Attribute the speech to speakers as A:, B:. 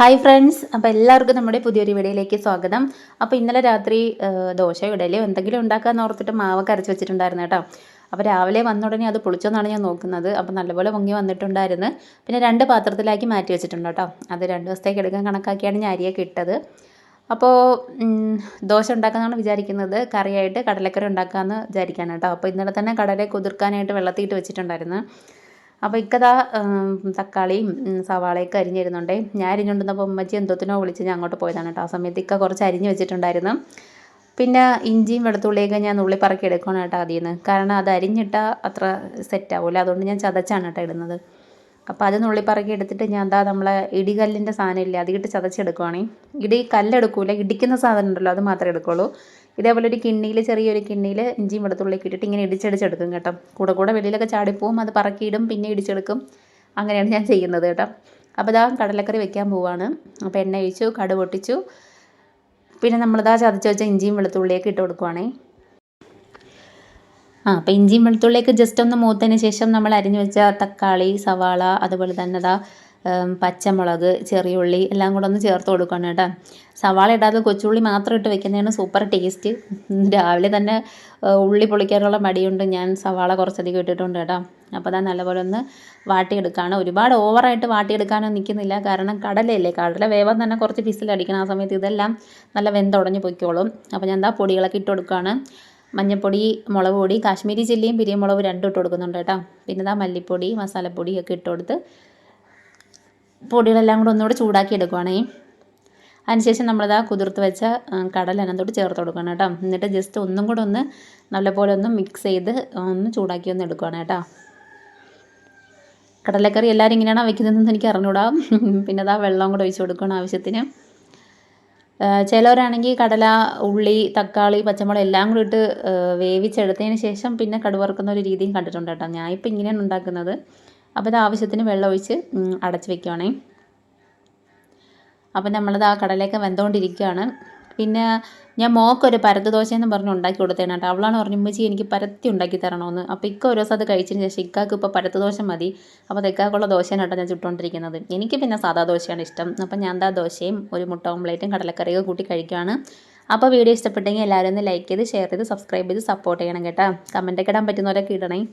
A: Hi friends അപ്പോൾ എല്ലാവർക്കും നമ്മുടെ പുതിയൊരു വീഡിയോയിലേക്ക് സ്വാഗതം. അപ്പോൾ ഇന്നലെ രാത്രി ദോശ ഇഡലിയോ എന്തെങ്കിലും ഉണ്ടാക്കാമെന്ന് ഓർത്തിട്ട് മാവൊക്കെ അരച്ച് വെച്ചിട്ടുണ്ടായിരുന്നു കേട്ടോ. അപ്പോൾ രാവിലെ വന്ന ഉടനെ അത് പൊളിച്ചോന്നാണ് ഞാൻ നോക്കുന്നത്. അപ്പോൾ നല്ലപോലെ പൊങ്ങി വന്നിട്ടുണ്ടായിരുന്നു. പിന്നെ രണ്ട് പാത്രത്തിലാക്കി മാറ്റി വെച്ചിട്ടുണ്ട് കേട്ടോ. അത് രണ്ട് ദിവസത്തേക്ക് എടുക്കാൻ കണക്കാക്കിയാണ് ഞാൻ അരിയൊക്കെ ഇട്ടത്. അപ്പോൾ ദോശ ഉണ്ടാക്കാമെന്നാണ് വിചാരിക്കുന്നത്. കറിയായിട്ട് കടലക്കറി ഉണ്ടാക്കാമെന്ന് വിചാരിക്കാനാണ് കേട്ടോ. അപ്പോൾ ഇന്നലെ തന്നെ കടല കുതിർക്കാനായിട്ട് വെള്ളത്തിയിട്ട് വെച്ചിട്ടുണ്ടായിരുന്നു. അപ്പോൾ ഇക്കതാ തക്കാളിയും സവാളയൊക്കെ അരിഞ്ഞിരുന്നുണ്ടേ ഞാൻ അരിഞ്ഞുകൊണ്ടിരുന്നപ്പോൾ ഉമ്മച്ചി എന്തോത്തിനോ വിളിച്ച് ഞാൻ അങ്ങോട്ട് പോയതാണ് കേട്ടോ. ആ സമയത്ത് ഇക്ക കുറച്ച് അരിഞ്ഞ് വെച്ചിട്ടുണ്ടായിരുന്നു. പിന്നെ ഇഞ്ചിയും വെളുത്തുള്ളിയൊക്കെ ഞാൻ ഉള്ളി പറക്കി എടുക്കണം കേട്ടോ അതിൽ നിന്ന് കാരണം അത് അരിഞ്ഞിട്ടാൽ അത്ര സെറ്റ് ആവില്ല അതുകൊണ്ട് ഞാൻ ചതച്ചാണ് കേട്ടോ ഇടുന്നത്. അപ്പോൾ അത് നുള്ളി പറക്കി എടുത്തിട്ട് ഞാൻ എന്താ നമ്മളെ ഇടികല്ലിന്റെ സാധനം ഇല്ലേ അതിട്ട് ചതച്ചെടുക്കുവാണെങ്കിൽ ഇടി കല്ലെടുക്കൂല ഇടിക്കുന്ന സാധനം ഉണ്ടല്ലോ അത് മാത്രമേ എടുക്കുള്ളൂ. ഇതേപോലെ ഒരു കിണ്ണിയിൽ ചെറിയൊരു കിണ്ണിയിൽ ഇഞ്ചിയും വെളുത്തുള്ളിയൊക്കെ ഇട്ടിട്ട് ഇങ്ങനെ ഇടിച്ചടിച്ചെടുക്കും കേട്ടോ. കൂടെ കൂടെ വെളിയിലൊക്കെ ചാടിപ്പോവും അത് പറക്കിയിടും പിന്നെ ഇടിച്ചെടുക്കും. അങ്ങനെയാണ് ഞാൻ ചെയ്യുന്നത് കേട്ടോ. അപ്പോൾ ഇതാ കടലക്കറി വെക്കാൻ പോവാണ്. അപ്പോൾ എണ്ണ ഒഴിച്ചു കടു പൊട്ടിച്ചു. പിന്നെ നമ്മളിതാ ചതച്ച് വെച്ച ഇഞ്ചിയും വെളുത്തുള്ളിയൊക്കെ ഇട്ട് കൊടുക്കുവാണേ. ആ അപ്പോൾ ഇഞ്ചിയും വെളുത്തുള്ളിയൊക്കെ ജസ്റ്റ് ഒന്ന് മൂത്തതിന് ശേഷം നമ്മൾ അരിഞ്ഞു വെച്ച തക്കാളി സവാള അതുപോലെ തന്നെ ഉം, പച്ചമുളക് ചെറിയുള്ളി എല്ലാം കൂടെ ഒന്ന് ചേർത്ത് കൊടുക്കണം കേട്ടോ. സവാള ഇടാതെ കൊച്ചുള്ളി മാത്രം ഇട്ട് വെക്കുന്നതാണ് സൂപ്പർ ടേസ്റ്റ് രാവിലെ തന്നെ ഉള്ളി പൊളിക്കാനുള്ള മടിയുണ്ട്. ഞാൻ സവാള കുറച്ചധികം ഇട്ടിട്ടുണ്ട് കേട്ടോ. അപ്പോൾ അതാ നല്ലപോലെ ഒന്ന് വാട്ടിയെടുക്കുകയാണ് ഒരുപാട് ഓവറായിട്ട് വാട്ടിയെടുക്കാനൊന്നും നിൽക്കുന്നില്ല. കാരണം കടലയല്ലേ? കടല വേവാൻ തന്നെ കുറച്ച് പിസിലടിക്കണം ആ സമയത്ത് ഇതെല്ലാം നല്ല വെന്തുടഞ്ഞ് പൊയ്ക്കോളും. അപ്പോൾ ഞാൻ എന്താ പൊടികളൊക്കെ ഇട്ട് കൊടുക്കുകയാണ് മഞ്ഞൾപ്പൊടി മുളക് പൊടി കാശ്മീരി ചില്ലിയും പിരിയമുളകും രണ്ടും ഇട്ട് കൊടുക്കുന്നുണ്ട് കേട്ടോ. പിന്നെ ഇതാ മല്ലിപ്പൊടി മസാലപ്പൊടിയൊക്കെ ഇട്ട് കൊടുത്ത് പൊടികളെല്ലാം കൂടെ ഒന്നുകൂടെ ചൂടാക്കി എടുക്കുവാണേ. അതിനുശേഷം നമ്മളിതാ കുതിർത്ത് വെച്ച ആ, അതിനകത്തോട്ട് ചേർത്ത് കൊടുക്കണം കേട്ടോ. എന്നിട്ട് ജസ്റ്റ് ഒന്നും കൂടെ ഒന്ന് നല്ലപോലെ ഒന്ന് മിക്സ് ചെയ്ത് ഒന്ന് ചൂടാക്കി ഒന്ന് എടുക്കുവാണ് കേട്ടോ. കടലക്കറി എല്ലാവരും ഇങ്ങനെയാണോ വെക്കുന്നതെന്ന് എനിക്ക് അറിഞ്ഞൂടാ. പിന്നെ അതാ വെള്ളം കൂടെ ഒഴിച്ച് കൊടുക്കണം ആവശ്യത്തിന്. ചിലവരാണെങ്കിൽ കടല ഉള്ളി തക്കാളി പച്ചമുളക് എല്ലാം കൂടി ഇട്ട് വേവിച്ചെടുത്തതിന് ശേഷം പിന്നെ കടുവറുക്കുന്ന ഒരു രീതിയും കണ്ടിട്ടുണ്ട് കേട്ടോ. ഞാൻ ഇങ്ങനെയാണ് ഉണ്ടാക്കുന്നത്. അപ്പോൾ ഇത് ആവശ്യത്തിന് വെള്ളം ഒഴിച്ച് അടച്ച് വെക്കുവാണേ. അപ്പോൾ നമ്മളത് ആ കടലയൊക്കെ വെന്തുകൊണ്ടിരിക്കുകയാണ് പിന്നെ ഞാൻ മോക്കൊരു പരത്ത് ദോശ എന്ന് പറഞ്ഞ് ഉണ്ടാക്കി കൊടുത്തേണ് കേട്ടോ. അവളാണ് പറഞ്ഞു ഉമ്മച്ചി എനിക്ക് പരത്തി ഉണ്ടാക്കി തരണമെന്ന് അപ്പോൾ ഇക്ക ഒരു ദിവസം അത് കഴിച്ചതിന് ശേഷം ഇക്കാക്ക് ഇപ്പോൾ പരത്ത് ദോശ മതി. അപ്പോൾ തെക്കാക്കുള്ള ദോശയാണ് കേട്ടോ ഞാൻ ചുട്ടുകൊണ്ടിരിക്കുന്നത് എനിക്ക് പിന്നെ സാധാ ദോശയാണ് ഇഷ്ടം. അപ്പം ഞാൻ എന്താ ദോശയും ഒരു മുട്ട ഓംപ്ലേറ്റും കടലക്കറിയൊക്കെ കൂട്ടി കഴിക്കുകയാണ് അപ്പോൾ വീഡിയോ ഇഷ്ടപ്പെട്ടെങ്കിൽ എല്ലാവരും ഒന്ന് ലൈക്ക് ചെയ്ത് ഷെയർ ചെയ്ത് സബ്സ്ക്രൈബ് ചെയ്ത് സപ്പോർട്ട് ചെയ്യണം കേട്ടോ. കമന്റൊക്കെ ഇടാൻ പറ്റുന്നവരൊക്കെ ഇടണേ.